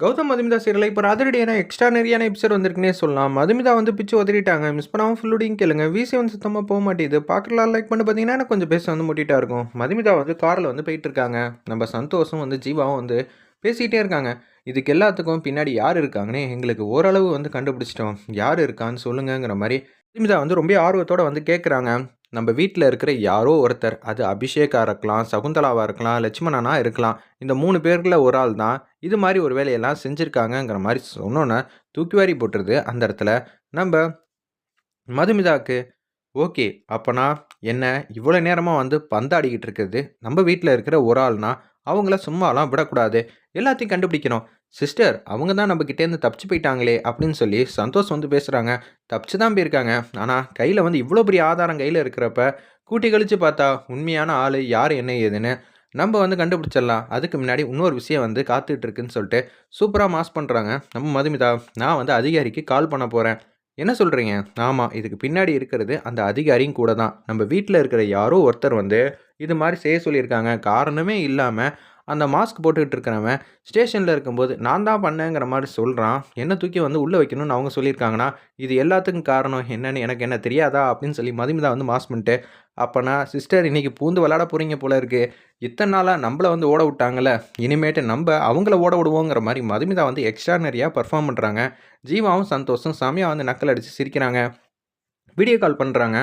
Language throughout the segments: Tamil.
கௌதம் மதுமிதா சீரியல் இப்போ அதிரடியான எக்ஸ்ட்ரானரியான எபிசோட் வந்திருக்குன்னே சொல்லலாம். மதுமிதா வந்து பிச்சு உதறிட்டாங்க மிஸ் பண்ணாமல் ஃபுல்லுடையும் கேளுங்க. வீசி வந்து சுத்தமாக போக மாட்டேது பார்க்கலாம் லைக் பண்ணி பார்த்தீங்கன்னா எனக்கு கொஞ்சம் பேச வந்து முட்டிட்டா இருக்கும். மதுமிதா வந்து காரில் வந்து போயிட்டு இருக்காங்க நம்ம சந்தோஷம் வந்து ஜீவாவும் வந்து பேசிக்கிட்டே இருக்காங்க. இதுக்கு எல்லாத்துக்கும் பின்னாடி யார் இருக்காங்கன்னு எங்களுக்கு ஓரளவு வந்து கண்டுபிடிச்சிட்டோம். யார் இருக்கான்னு சொல்லுங்கங்கிற மாதிரி மதுமிதா வந்து ரொம்ப ஆர்வத்தோட வந்து கேட்குறாங்க நம்ம வீட்டில் இருக்கிற யாரோ ஒருத்தர் அது அபிஷேகா இருக்கலாம் சகுந்தலாவாக இருக்கலாம் லட்சுமணனா இருக்கலாம் இந்த மூணு பேர்களில் ஒரு ஆள் தான் இது மாதிரி ஒரு வேலையெல்லாம் செஞ்சுருக்காங்கங்கிற மாதிரி சொன்னோன்னே தூக்கி வாரி போட்டுருது அந்த இடத்துல. நம்ம மதுமிதாக்கு ஓகே அப்போனா என்ன இவ்வளோ நேரமாக வந்து பந்தாடிக்கிட்டு இருக்குது நம்ம வீட்டில் இருக்கிற ஒரு ஆள்னா அவங்கள சும்மாலாம் விடக்கூடாது. எல்லாத்தையும் கண்டுபிடிக்கணும். சிஸ்டர் அவங்க தான் நம்ம கிட்டேருந்து தப்பிச்சு போயிட்டாங்களே அப்படின்னு சொல்லி சந்தோஷ் வந்து பேசுகிறாங்க தப்பிச்சு தான் போயிருக்காங்க. ஆனால் கையில் வந்து இவ்வளோ பெரிய ஆதாரம் கையில் இருக்கிறப்ப கூட்டி கழித்து பார்த்தா உண்மையான ஆள் யார் என்ன ஏதுன்னு நம்ம வந்து கண்டுபிடிச்சிடலாம். அதுக்கு முன்னாடி இன்னொரு விஷயம் வந்து காத்துட்ருக்குன்னு சொல்லிட்டு சூப்பராக மாஸ் பண்ணுறாங்க நம்ம மதுமிதா நான் வந்து அதிகாரிக்கு கால் பண்ண போகிறேன் என்ன சொல்கிறீங்க ஆமாம் இதுக்கு பின்னாடி இருக்கிறது அந்த அதிகாரியும் கூட தான். நம்ம வீட்டில் இருக்கிற யாரோ ஒருத்தர் வந்து இது மாதிரி செய்ய சொல்லியிருக்காங்க. காரணமே இல்லாமல் அந்த மாஸ்க் போட்டுக்கிட்டு இருக்கிறவன் ஸ்டேஷனில் இருக்கும்போது நான் தான் பண்ணேங்கிற மாதிரி சொல்கிறான் என்ன தூக்கி வந்து உள்ளே வைக்கணும்னு அவங்க சொல்லியிருக்காங்கன்னா இது எல்லாத்துக்கும் காரணம் என்னன்னு எனக்கு என்ன தெரியாதா? அப்படின்னு சொல்லி மதுமிதா வந்து மாஸ் பண்ணிட்டு அப்போனா சிஸ்டர் இன்றைக்கி பூந்து விளாட போகிறீங்க போல இருக்குது இத்தனை நாளாக நம்மளை வந்து ஓட விட்டாங்கல்ல. இனிமேட்டு நம்ம அவங்கள ஓட விடுவோங்கிற மாதிரி மதுமிதா வந்து எக்ஸ்ட்ரானரியாக பர்ஃபார்ம் பண்ணுறாங்க ஜீவாவும் சந்தோஷம் சாமியாக வந்து நக்கல் அடித்து சிரிக்கிறாங்க. வீடியோ கால் பண்ணுறாங்க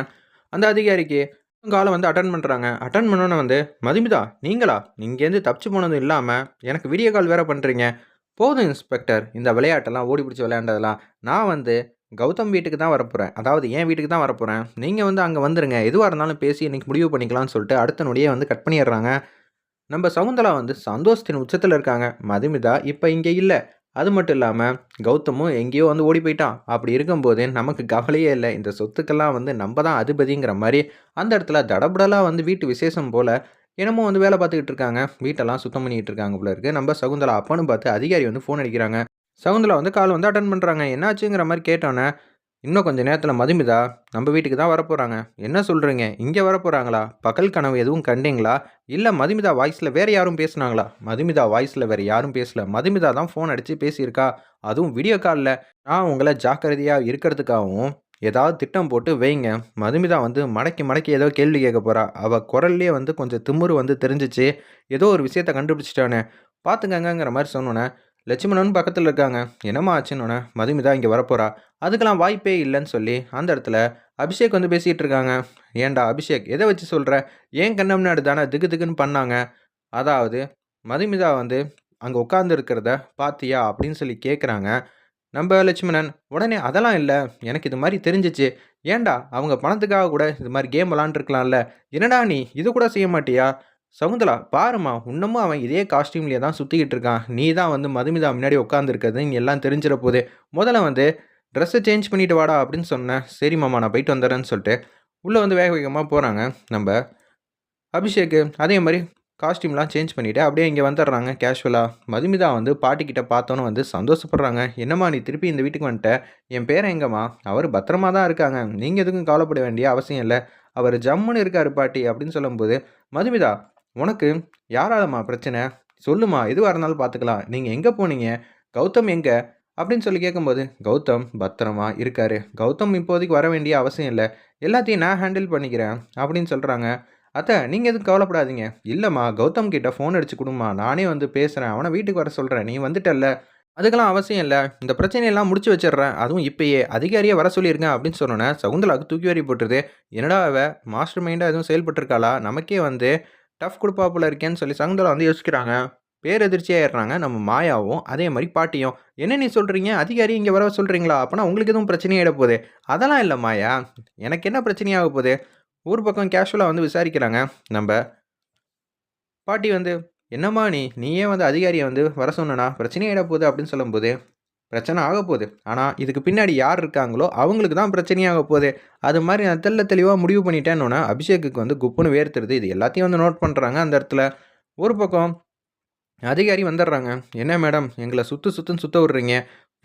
அந்த அதிகாரிக்கு காலை வந்து அட்டன் பண்ணுறாங்க அட்டன் பண்ணோன்னே வந்து மதுமிதா நீங்களா? இங்கேருந்து தப்பிச்சு போனதும் இல்லாமல் எனக்கு வீடியோ கால் வேறு பண்ணுறீங்க போதும் இன்ஸ்பெக்டர் இந்த விளையாட்டெல்லாம் ஓடி பிடிச்சி விளையாண்டதெல்லாம் நான் வந்து கௌதம் வீட்டுக்கு தான் வரப்போகிறேன் அதாவது என் வீட்டுக்கு தான் வரப்போகிறேன் நீங்கள் வந்து அங்கே வந்துடுங்க எதுவாக இருந்தாலும் பேசி இன்றைக்கி முடிவு பண்ணிக்கலாம்னு சொல்லிட்டு அடுத்த நொடியே வந்து கட் பண்ணிடுறாங்க. நம்ம சகுந்தலா வந்து சந்தோஷத்தின் உச்சத்தில் இருக்காங்க. மதுமிதா இப்போ இங்கே இல்லை. அது மட்டும் இல்லாமல் கௌதமும் எங்கேயோ வந்து ஓடி போயிட்டான் அப்படி இருக்கும்போது நமக்கு கவலையே இல்லை. இந்த சொத்துக்கெல்லாம் வந்து நம்ம தான் அதிபதிங்கிற மாதிரி அந்த இடத்துல தடபுடலாக வந்து வீட்டு விசேஷம் போல் என்னமோ வந்து வேலை பார்த்துக்கிட்டு இருக்காங்க. வீட்டெல்லாம் சுத்தம் பண்ணிக்கிட்டு இருக்காங்க போல இருக்கு. நம்ம சகுந்தலா அப்பன்னு பார்த்து அதிகாரி வந்து ஃபோன் அடிக்கிறாங்க. சகுந்தலா வந்து கால் வந்து அட்டன் பண்ணுறாங்க என்னாச்சுங்கிற மாதிரி கேட்டோன்னே இன்னும் கொஞ்சம் நேரத்தில் மதுமிதா நம்ம வீட்டுக்கு தான் வரப்போகிறாங்க என்ன சொல்கிறீங்க இங்கே வரப்போகிறாங்களா பகல் கனவு எதுவும் கண்டீங்களா? இல்லை மதுமிதா வாய்ஸில் வேறு யாரும் பேசுனாங்களா? மதுமிதா வாய்ஸில் வேறு யாரும் பேசல. மதுமிதா தான் ஃபோன் அடித்து பேசியிருக்கா. அதுவும் வீடியோ காலில் நான் உங்களை ஜாக்கிரதையாக இருக்கிறதுக்காகவும் ஏதாவது திட்டம் போட்டு வைங்க. மதுமிதா வந்து மடக்கி மடக்கி ஏதோ கேள்வி கேட்க போகிறா அவள் குரல்லையே வந்து கொஞ்சம் திமுரு வந்து தெரிஞ்சிச்சு. ஏதோ ஒரு விஷயத்த கண்டுபிடிச்சிட்டானே. பார்த்துக்கங்கங்கிற மாதிரி சொன்னோன்னே லட்சுமணன் பக்கத்தில் இருக்காங்க. என்னம்மா ஆச்சுன்னொன்னே மதுமிதா இங்கே வரப்போகிறா அதுக்கெல்லாம் வாய்ப்பே இல்லைன்னு சொல்லி அந்த இடத்துல அபிஷேக் வந்து பேசிகிட்டு இருக்காங்க. ஏன்டா அபிஷேக் எதை வச்சு சொல்கிற ஏன் கண்ண முன்னாடி தானே திக்கு திக்குன்னு பண்ணாங்க? அதாவது மதுமிதா வந்து அங்கே உட்காந்து இருக்கிறத அப்படின்னு சொல்லி கேட்குறாங்க நம்ம லட்சுமணன் உடனே அதெல்லாம் இல்லை. எனக்கு இது மாதிரி தெரிஞ்சிச்சு. ஏண்டா அவங்க பணத்துக்காக கூட இது மாதிரி கேம் விளாண்டுருக்கலாம்ல என்னடா நீ? இது கூட செய்ய மாட்டியா? சகுந்தலா பாருமா இன்னமும் அவன் இதே காஸ்டியூம்லேயே தான் சுற்றிக்கிட்டு இருக்கான். நீ தான் வந்து மதுமிதா முன்னாடி உட்காந்துருக்கிறது இங்கே எல்லாம் தெரிஞ்சிட போதே. முதல்ல வந்து ட்ரெஸ்ஸை சேஞ்ச் பண்ணிட்டு வாடா அப்படின்னு சொன்னேன். சரி மாமா நான் போயிட்டு வந்துடுறேன்னு சொல்லிட்டு. உள்ளே வந்து வேக வேகமாக போகிறாங்க நம்ம அபிஷேக்கு அதே மாதிரி காஸ்டியூம்லாம் சேஞ்ச் பண்ணிவிட்டு அப்படியே இங்கே வந்துடுறாங்க கேஷுவலாக மதுமிதா வந்து பாட்டிக்கிட்ட பார்த்தோன்னு வந்து சந்தோஷப்படுறாங்க. என்னம்மா நீ திருப்பி இந்த வீட்டுக்கு வந்துட்ட? என் பேரை எங்கம்மா? அவர் பத்திரமா தான் இருக்காங்க. நீங்கள் எதுக்கும் கவலைப்பட வேண்டிய அவசியம் இல்லை. அவர் ஜம்முன்னு இருக்கார் பாட்டி அப்படின்னு சொல்லும்போது மதுமிதா உனக்கு யாராலம்மா பிரச்சனை? சொல்லுமா எதுவாக இருந்தாலும் பார்த்துக்கலாம் நீங்கள் எங்கே போனீங்க? கௌதம் எங்கே? அப்படின்னு சொல்லி கேட்கும்போது கௌதம் பத்திரமா இருக்காரு. கௌதம் இப்போதைக்கு வர வேண்டிய அவசியம் இல்லை. எல்லாத்தையும் நான் ஹேண்டில் பண்ணிக்கிறேன் அப்படின்னு சொல்கிறாங்க அத்தை நீங்கள் எதுவும் கவலைப்படாதீங்க. இல்லைம்மா கௌதம் கிட்ட ஃபோன் அடிச்சு கொடுமா நானே வந்து பேசுகிறேன் அவனை வீட்டுக்கு வர சொல்கிறேன் நீ வந்துட்டல்ல. அதுக்கெல்லாம் அவசியம் இல்லை. இந்த பிரச்சனையெல்லாம் முடிச்சு வச்சிடுறேன். அதுவும் இப்பயே. அதிகாரியே வர சொல்லியிருக்கேன் அப்படின்னு சொன்னோன்னே சகுந்தலாவுக்கு தூக்கி வரி போட்டுருது. என்னடா அவ? மாஸ்டர் மைண்டாக எதுவும் செயல்பட்டுருக்காளா? நமக்கே வந்து டஃப் கொடுப்பா போல இருக்கேன்னு சொல்லி சகுந்தலா வந்து யோசிக்கிறாங்க. பேரெதிர்ச்சியாயிடுறாங்க நம்ம மாயாவும் அதே மாதிரி பாட்டியும். என்ன நீ சொல்கிறீங்க அதிகாரி இங்கே வர சொல்கிறீங்களா அப்போனா உங்களுக்கு எதுவும் பிரச்சனையாயிட போகுது அதெல்லாம் இல்லை மாயா. எனக்கு என்ன பிரச்சனையாக போகுது ஊர் பக்கம் கேஷுவலாக வந்து விசாரிக்கிறாங்க. நம்ம பாட்டி வந்து என்னம்மா நீ? நீயே வந்து அதிகாரியை வந்து வர சொன்னனா? பிரச்சனையாயிட போகுது அப்படின்னு சொல்லும்போது பிரச்சனை ஆக போகுது ஆனால் இதுக்கு பின்னாடி யார் இருக்காங்களோ அவங்களுக்கு தான் பிரச்சனையாக போகுது அது மாதிரி நான் தெல்ல தெளிவாக முடிவு பண்ணிட்டேன்னொன்னே அபிஷேக்குக்கு வந்து குப்புன்னு வேர்த்துருது இது எல்லாத்தையும் வந்து நோட் பண்ணுறாங்க அந்த இடத்துல. ஒரு பக்கம் அதிகாரி வந்துடுறாங்க. என்ன மேடம் எங்களை சுற்று சுற்றுன்னு சுற்ற விட்றீங்க.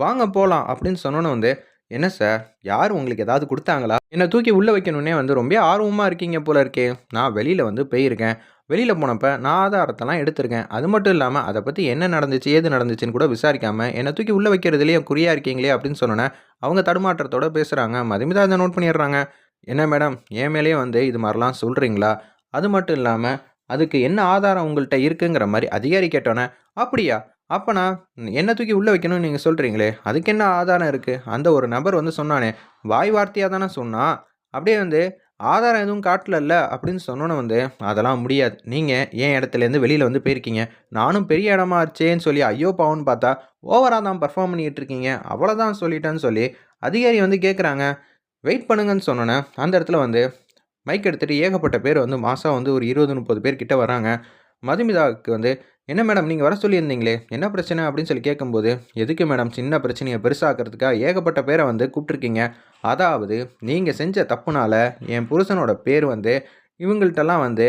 வாங்க போகலாம் அப்படின்னு சொன்னோன்னே வந்து என்ன சார் யார் உங்களுக்கு ஏதாவது கொடுத்தாங்களா? என்னை தூக்கி உள்ளே வைக்கணுன்னே வந்து ரொம்ப ஆர்வமாக இருக்கீங்க போல இருக்கே. நான் வெளியில் வந்து போயிருக்கேன். வெளியில் போனப்போ நான் ஆதாரத்தெல்லாம் எடுத்திருக்கேன். அது மட்டும் இல்லாமல் அதை பற்றி என்ன நடந்துச்சு ஏது நடந்துச்சுன்னு கூட விசாரிக்காமல் என்னை தூக்கி உள்ளே வைக்கிறதுலேயே குறியாக இருக்கீங்களே அப்படின்னு சொன்னோன்னே அவங்க தடுமாற்றத்தோடு பேசுகிறாங்க மதுமிதா அதை நோட் பண்ணிடுறாங்க. என்ன மேடம் என் மேலேயே வந்து இது மாதிரிலாம் சொல்கிறீங்களா அது மட்டும் இல்லாமல் அதுக்கு என்ன ஆதாரம் உங்கள்கிட்ட இருக்குங்கிற மாதிரி அதிகாரி கேட்டோன்னே அப்படியா? அப்போனா என்ன தூக்கி உள்ளே வைக்கணும்னு நீங்கள் சொல்கிறீங்களே அதுக்கு என்ன ஆதாரம் இருக்குது அந்த ஒரு நபர் வந்து சொன்னானே வாய் வார்த்தையாக தானே சொன்னான். அப்படியே வந்து ஆதாரம் எதுவும் காட்டலல்ல அப்படின்னு சொன்னோன்னே வந்து அதெல்லாம் முடியாது. நீங்கள் என் இடத்துலேருந்து வெளியில் வந்து போயிருக்கீங்க? நானும் பெரிய இடமா ஆச்சேன்னு சொல்லி ஐயோ பாவன்னு பார்த்தா ஓவராக தான் பர்ஃபார்ம் பண்ணிகிட்டு இருக்கீங்க. அவ்வளோதான் சொல்லிட்டேன்னு சொல்லி அதிகாரி வந்து கேட்குறாங்க வெயிட் பண்ணுங்கன்னு சொன்னோன்னே அந்த இடத்துல வந்து மைக் எடுத்துகிட்டு ஏகப்பட்ட பேர் வந்து மாதம் வந்து ஒரு இருபது முப்பது பேர் கிட்ட வராங்க மதுமிதாவுக்கு வந்து என்ன மேடம் நீங்கள் வர சொல்லியிருந்தீங்களே? என்ன பிரச்சனை? அப்படின்னு சொல்லி கேட்கும்போது எதுக்கு மேடம் சின்ன பிரச்சனையை பெருசாக்கிறதுக்காக ஏகப்பட்ட பேரை வந்து கூப்பிட்ருக்கீங்க அதாவது நீங்கள் செஞ்ச தப்புனால என் புருஷனோட பேர் வந்து இவங்கள்ட்டெல்லாம் வந்து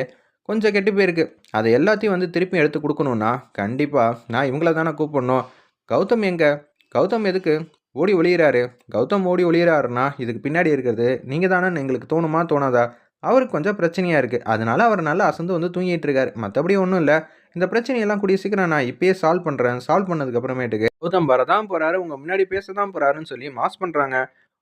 கொஞ்சம் கெட்டு போயிருக்கு. அதை எல்லாத்தையும் வந்து திருப்பி எடுத்து கொடுக்கணுன்னா கண்டிப்பாக நான் இவங்கள தானே கூப்பிடணும். கௌதம் எங்கே? கௌதம் எதுக்கு? ஓடி ஒளியிறாரு. கௌதம் ஓடி ஒளியிறாருன்னா இதுக்கு பின்னாடி இருக்கிறது நீங்கள் தானே எங்களுக்கு தோணுமா தோணாதா? அவருக்கு கொஞ்சம் பிரச்சனையாக இருக்குது அதனால் அவர் நல்லா அசந்து வந்து தூங்கிட்டு இருக்காரு. மற்றபடி ஒன்றும் இல்லை. இந்த பிரச்சனையெல்லாம் கூடிய சீக்கிரம் நான் இப்பயே சால்வ் பண்ணுறேன் சால்வ் பண்ணதுக்கு அப்புறமேட்டுக்கு. கௌதம் வரதான் போகிறாரு உங்கள் முன்னாடி பேச தான் போகிறாருன்னு சொல்லி மாஸ் பண்ணுறாங்க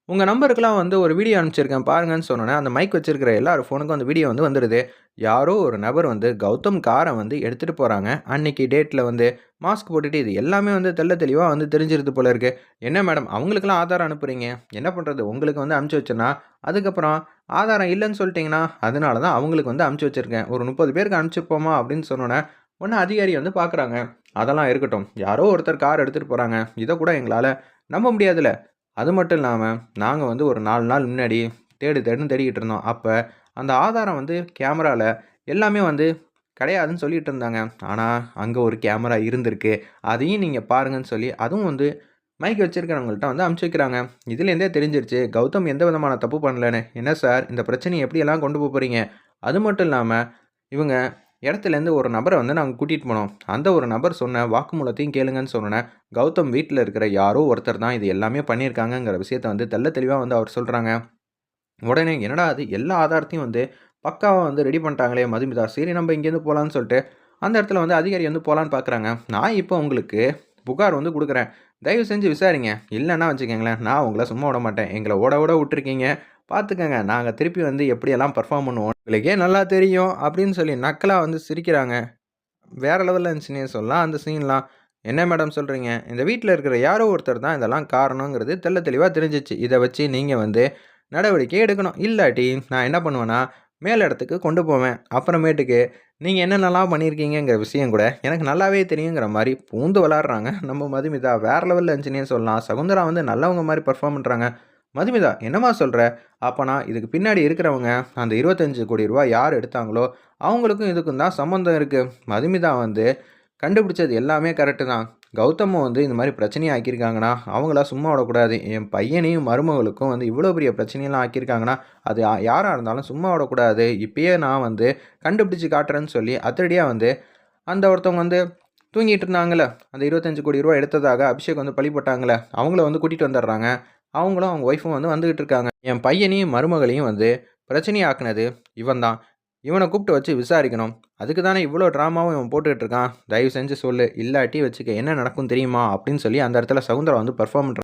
உங்கள் நம்பருக்குலாம் வந்து ஒரு வீடியோ அனுப்பிச்சிருக்கேன். பாருங்கன்னு சொன்னோன்னே அந்த மைக் வச்சிருக்கிற எல்லார் ஃபோனுக்கும் அந்த வீடியோ வந்து வந்துடுது யாரோ ஒரு நபர் வந்து கௌதம் காரை வந்து எடுத்துகிட்டு போகிறாங்க அன்னைக்கு டேட்டில் வந்து மாஸ்க் போட்டுட்டு இது எல்லாமே வந்து தெள்ள தெளிவாக வந்து தெரிஞ்சிருது போல இருக்குது என்ன மேடம் அவங்களுக்குலாம் ஆதாரம் அனுப்புகிறீங்க என்ன பண்ணுறது உங்களுக்கு வந்து அனுப்பிச்சி வச்சேன்னா அதுக்கப்புறம் ஆதாரம் இல்லைன்னு சொல்லிட்டிங்கன்னா அதனால தான் அவங்களுக்கு வந்து அனுப்பிச்சி வச்சுருக்கேன். ஒரு முப்பது பேருக்கு அனுப்பிச்சிப்போமா அப்படின்னு சொன்னோன்னே ஒன்று அதிகாரி வந்து பார்க்குறாங்க அதெல்லாம் இருக்கட்டும். யாரோ ஒருத்தர் கார் எடுத்துகிட்டு போகிறாங்க இதை கூட எங்களால் நம்ப முடியாதுல்ல. அது மட்டும் இல்லாமல் நாங்கள் வந்து ஒரு நாலு நாள் முன்னாடி தேடு தேடுன்னு தேடிக்கிட்டு இருந்தோம். அப்போ அந்த ஆதாரம் வந்து கேமராவில் எல்லாமே வந்து கிடையாதுன்னு சொல்லிட்டு இருந்தாங்க. ஆனால் அங்கே ஒரு கேமரா இருந்திருக்கு. அதையும் நீங்கள் பாருங்கன்னு சொல்லி அதுவும் வந்து மைக் வச்சுருக்கிறவங்கள்ட்ட வந்து அமுச்சு வைக்கிறாங்க. இதுலேருந்தே தெரிஞ்சிருச்சு கௌதம் எந்த விதமான தப்பு பண்ணலன்னு. என்ன சார் இந்த பிரச்சனையை எப்படியெல்லாம் கொண்டு போக போகிறீங்க அது மட்டும் இல்லாமல் இவங்க இடத்துலேருந்து ஒரு நபரை வந்து நாங்கள் கூட்டிகிட்டு போனோம். அந்த ஒரு நபர் சொன்ன வாக்குமூலத்தையும் கேளுங்கன்னு சொன்னேன் கௌதம் வீட்டில் இருக்கிற யாரோ ஒருத்தர் தான் இது எல்லாமே பண்ணியிருக்காங்கங்கிற விஷயத்த வந்து தெல்ல தெளிவாக வந்து அவர் சொல்கிறாங்க உடனே என்னடா அது? எல்லா ஆதாரத்தையும் வந்து பக்காவாக வந்து ரெடி பண்ணிட்டாங்களே மதுமிதா சரி நம்ம இங்கேருந்து போகலான்னு சொல்லிட்டு. அந்த இடத்துல வந்து அதிகாரி வந்து போகலான்னு பார்க்குறாங்க நான் இப்போ உங்களுக்கு புகார் வந்து கொடுக்குறேன். தயவு செஞ்சு விசாரிங்க. இல்லைன்னா வச்சுக்கோங்களேன் நான் உங்களை சும்மா விட மாட்டேன். எங்களை ஓட ஓட விட்டுருக்கீங்க. பார்த்துக்கங்க நாங்கள் திருப்பி வந்து எப்படியெல்லாம் பர்ஃபார்ம் பண்ணுவோம் உங்களுக்கே நல்லா தெரியும் அப்படின்னு சொல்லி நக்கலாக வந்து சிரிக்கிறாங்க. வேறு லெவலில் இருந்துச்சுன்னே சொல்லலாம். அந்த சீன்லாம் என்ன மேடம் சொல்கிறீங்க இந்த வீட்டில் இருக்கிற யாரோ ஒருத்தர் தான் இதெல்லாம் காரணங்கிறது தெல்ல தெளிவாக தெரிஞ்சிச்சு. இதை வச்சு நீங்கள் வந்து நடவடிக்கை எடுக்கணும். இல்லாட்டி நான் என்ன பண்ணுவேன்னா மேல் இடத்துக்கு கொண்டு போவேன். அப்புறமேட்டுக்கு நீங்கள் என்னென்னலாம் பண்ணியிருக்கீங்கிற விஷயம் கூட எனக்கு நல்லாவே தெரியுங்கிற மாதிரி பூந்து விளாட்றாங்க. நம்ம மதுமிதா வேறு லெவலில் இருந்துச்சுன்னே சொல்லலாம். சகுந்தரா வந்து நல்லவங்க மாதிரி பர்ஃபார்ம் பண்ணுறாங்க மதுமிதா என்னம்மா சொல்கிற அப்போனா இதுக்கு பின்னாடி இருக்கிறவங்க அந்த இருபத்தஞ்சு கோடி ரூபா யார் எடுத்தாங்களோ அவங்களுக்கும் இதுக்கும் தான் சம்மந்தம் இருக்குது மதுமிதா வந்து கண்டுபிடிச்சது எல்லாமே கரெக்டு தான். கௌதமும் வந்து இந்த மாதிரி பிரச்சனையை ஆக்கியிருக்காங்கன்னா அவங்களா சும்மா விடக்கூடாது. என் பையனையும் மருமகளுக்கும் வந்து இவ்வளோ பெரிய பிரச்சனையெல்லாம் ஆக்கியிருக்காங்கன்னா அது யாராக இருந்தாலும் சும்மா விடக்கூடாது. இப்பயே நான் வந்து கண்டுபிடிச்சு காட்டுறேன்னு சொல்லி அதிரடியாக வந்து அந்த ஒருத்தவங்க வந்து தூங்கிட்டு இருந்தாங்களே அந்த இருபத்தஞ்சு கோடி ரூபா எடுத்ததாக அபிஷேக் வந்து பழிப்பட்டாங்களே அவங்கள வந்து கூட்டிகிட்டு வந்துடுறாங்க. அவங்களும் அவங்க ஒய்ஃபும் வந்து வந்துக்கிட்டு இருக்காங்க. என் பையனையும் மருமகளையும் வந்து பிரச்சனையாக்குனது இவன் தான் இவனை கூப்பிட்டு வச்சு விசாரிக்கணும். அதுக்கு தானே இவ்வளோ ட்ராமாவும் இவன் போட்டுக்கிட்டு இருக்கான். தயவு செஞ்சு சொல்லு. இல்லாட்டி வச்சுக்க என்ன நடக்கும் தெரியுமா? அப்படின்னு சொல்லி அந்த இடத்துல சகுந்தரம் வந்து பர்ஃபார்ம் பண்ணுறான்